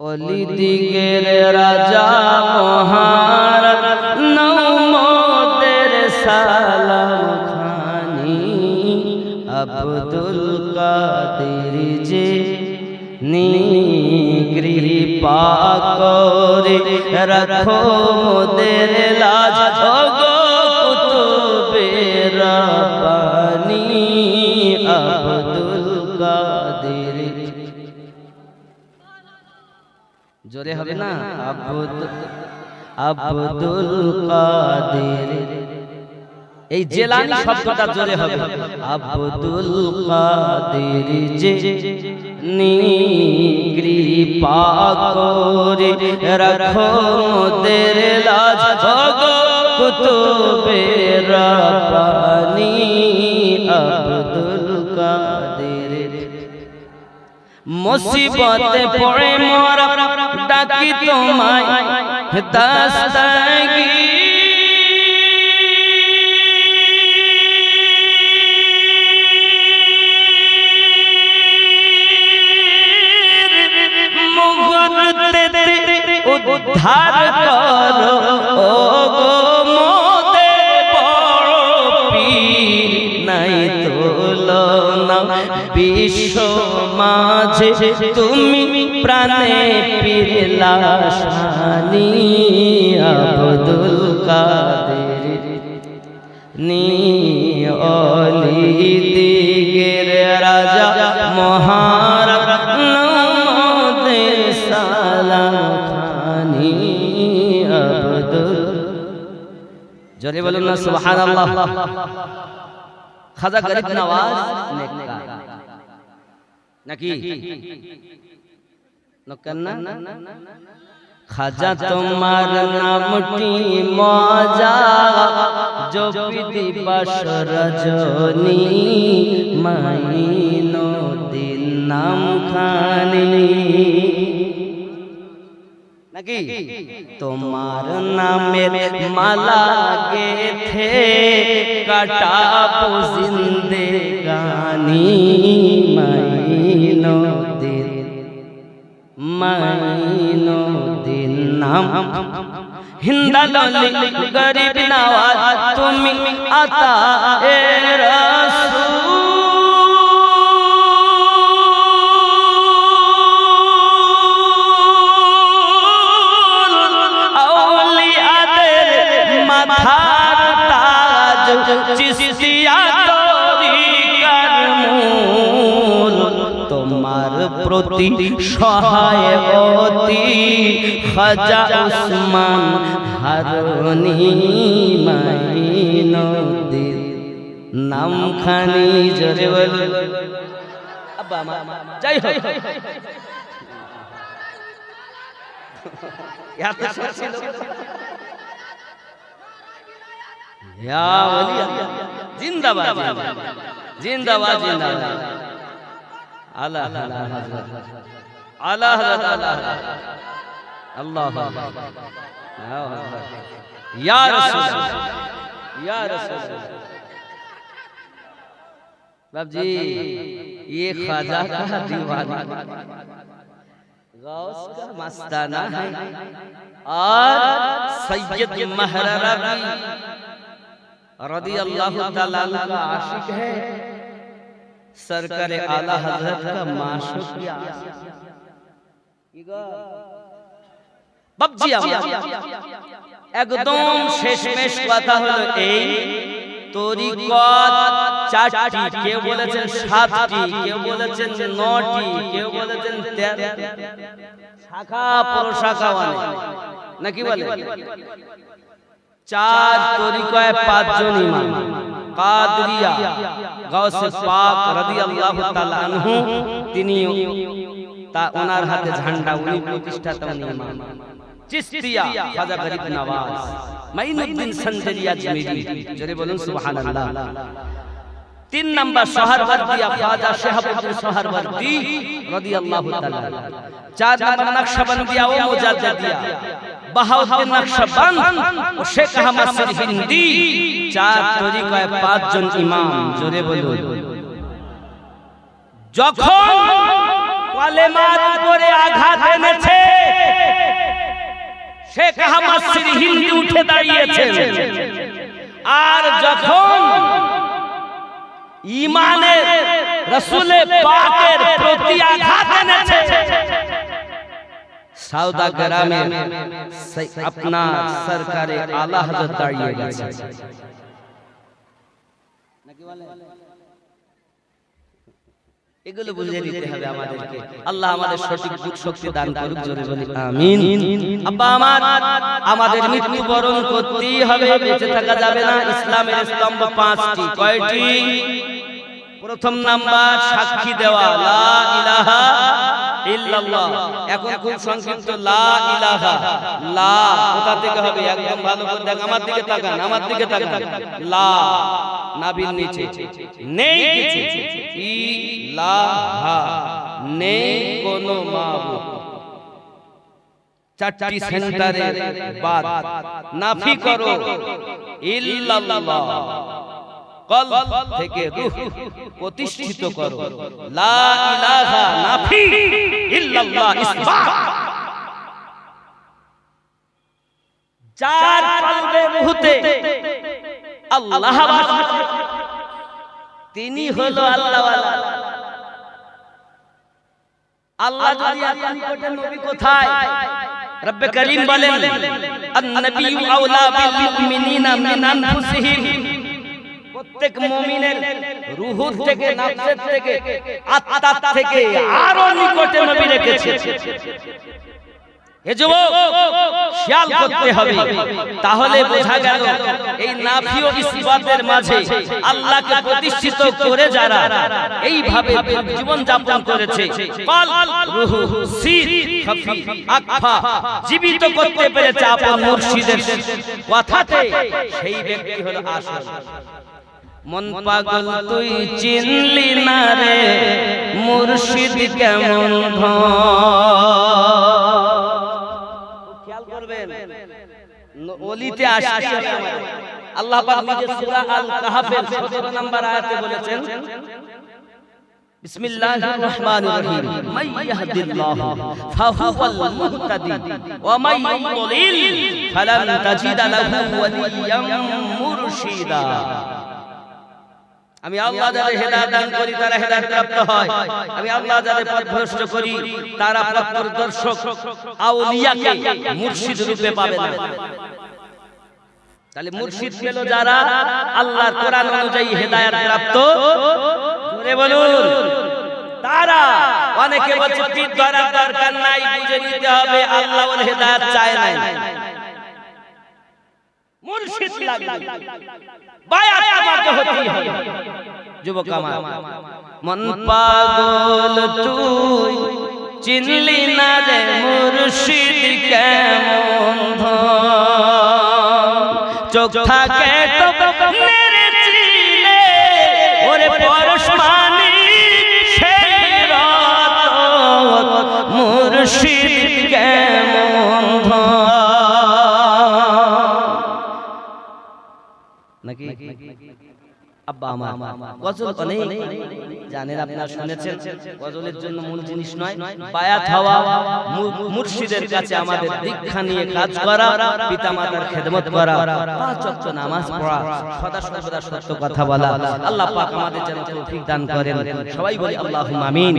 অলি দিগের রাজা মহার নৌমদের সালাম খানি আব্দুল কাদের কৃপা করে রাখো মোদের লাজ। হবে না। আব্দুল কাদের। এই জেলানি শব্দটা জোরে হবে। আব্দুল কাদের যে কৃপা করে রাখো মোদের লাজ ভগো কুতুবের পানি আব্দুল কাদের। মুসিবতে পড়ে মোরা ডাকি তোমায় দাস্তাগি। উদ্ধার করো ও গো মোদের বড় পীর নাই বিশ্ব মাঝে তুমি প্রাণে পিরলাশানি আব্দুল কাদের। নি অলি দিগের রাজা মহারাজ জোরে বলুন না, সুবহানাল্লাহ। খাজা গরিব নওয়াজ নাকি? খাজা তোমার নামটি মজা। জপিতি পাশরজনী রজনী মাইনো দিন নাম খানি নাকি তোমার নামের মালা গেথে কাটাবো জিন্দে গানি মাইনো দিন মাইনো দিন নাম হিন্দালি গরিব নওয়াজ তুমি আতা এ মাথার প্রতি সহায় অতি। খাজা উসমান হারনি মাইনুদ্দিন নামখানি জোরে বল আব্বা মা যাই اللہ یا رسول یا رسول باب جی یہ خواجہ کا دیوانہ. غوث کا مستانہ ہے. اور سید محر ربی رضی اللہ تعالیٰ کا عاشق ہے. सरकार आला हजरत का माशूक भी आशिक বাবজি একদম শেষমেশ কথা হলো এই তরিকত চারটি কেউ বলেছেন সাতটি কেউ বলেছেন নটি কেউ বলেছেন শাখা প্রশাখা অনেক নাকি বলে চার তরিকায় পাঁচজন ইমাম কাদরিয়া গাউসে পাক রাদিয়াল্লাহু তাআলা আনহু তিনি তা ওনার হাতে ঝান্ডা উনি প্রতিষ্ঠাতা উনি ইমাম। চিশতিয়া খাজা গরিব নওয়াজ মাইনুদ্দিন সঞ্জরি আজমেরি জোরে বলুন সুবহানাল্লাহ। তিন নাম্বার সোহরবর্দিয়া খাজা শাহাবুদ্দিন সোহরবর্দি রাদিয়াল্লাহু তাআলা। চার নাম্বার নকশবন্দিয়া ও মুজাদ্দিদিয়া। বাহাউদ্দিন নকশবন্দ ও শেখ আহমদ শরীফ হিন্দি। চার তরিকায় পাঁচজন ইমাম, জোরে বলুন। যখন কলেমার উপরে আঘাত এনেছে, শেখ আহমদ শ্রী হিন্দি উঠে দাঁড়িয়েছেন। আর যখন ইমানের রসুলে পাকের প্রতি আঘাত এনেছে সাউদা গ্রামে আপনার সরকারে আলা দাঁড়িয়ে গেছে। এগুলো বুঝে নিতে হবে আমাদেরকে। আল্লাহ আমাদের সঠিক বুঝ শক্তি দান করুক জোরে বলি আমিন। আব্বা আমার আমাদের মৃত্যু করতেই হবে বেঁচে থাকা যাবে না ইসলামের স্তম্ভ পাঁচটি। কয়টি? প্রথম নাম্বার সাক্ষী দেওয়া, লা ইলাহা ইল্লাল্লাহ। এখন খুব সংক্ষিপ্ত, লা ইলাহা। লা, কোথা থেকে হবে? একদম ভালো করে দেখ, আমার দিকে তাকান, আমার দিকে তাকান। লা নাভির নিচে। নেই কিছু। ইলাহা, নেই কোনো মাবুদ। চারটি সেন্টারে বাদ। নাফি করো। ইল্লাল্লাহ। কল থেকে রূহ প্রতিষ্ঠিত করো। লা ইলাহা নাফি ইল্লাল্লাহ ইসবাত চার কলবে রুহতে আল্লাহ তিনি হলো আল্লাহ আল্লাহ যদি আপনার নিকটে নবী কোথায়? রব্বে করিম বলেন আন-নবী আওলা বিল মুমিনিনা মিন আনফুসিহিম। প্রত্যেক মুমিনের রূহ থেকে নফসের থেকে আত্মার থেকে আরও নিকটে নবী রেখেছে। এ যুবক খেয়াল করতে হবে। তাহলে বোঝা গেল এই নাফি ও ইসবাতের মাঝে আল্লাহকে প্রতিষ্ঠিত করে যারা এইভাবে জীবন যাপন করেছে। কল রূহ সির খাফি আকফা জীবিত করতে পেরেছে আপন মুর্শিদের কথাতে। সেই ব্যক্তি হলো আসল মন পাগল তুই চিনলি না রে? মুর্শিদ কেমন হবে আমাদের। আল্লাহ পাক নিজে সূরা আল কাহফের 17 নম্বর আয়াতে বলেছেন মুরশিদা। আমি আল্লাহ যাদের হেদায়ত দান করি তারা হেদায়েত প্রাপ্ত হয়। আমি আল্লাহ যাদের পথ ভ্রষ্ট করি তারা পথ প্রদর্শক আউলিয়াকে মুর্শিদ রূপে পাবে না। তাহলে মুর্শিদ পেল যারা আল্লাহর কোরআন অনুযায়ী হেদায়েত প্রাপ্ত। জোরে বলুন। তারা অনেকে বলছে পীর ধরার দরকার নাই বুঝে নিতে হবে আল্লাহ ওর হেদায়েত চায় নাই। মুর্শিদ লাগবে। বায়াত আমাকে হতেই হবে যুবক আমার মন পাগল তুই চিনলি না রে মুর্শিদ কেমন চোখ থাকে তো মেরে চিলে। ওরে পরশমানি সেই রাত মুর্শিদ কেমন ধন? নাকি? আব্বা আমার গজল অনেক জানেন আপনারা শুনেছেন গজলের জন্য মূল জিনিস নয় বায়াত হওয়া মুর্শিদের কাছে আমাদের দীক্ষা নিয়ে কাজ করা পিতামাতার খেদমত করা পাঁচ ওয়াক্ত নামাজ পড়া সদা সর্বদা সত্য কথা বলা। আল্লাহ পাক আমাদের যেন তৌফিক দান করেন। সবাই বলি আল্লাহুম্মা আমিন।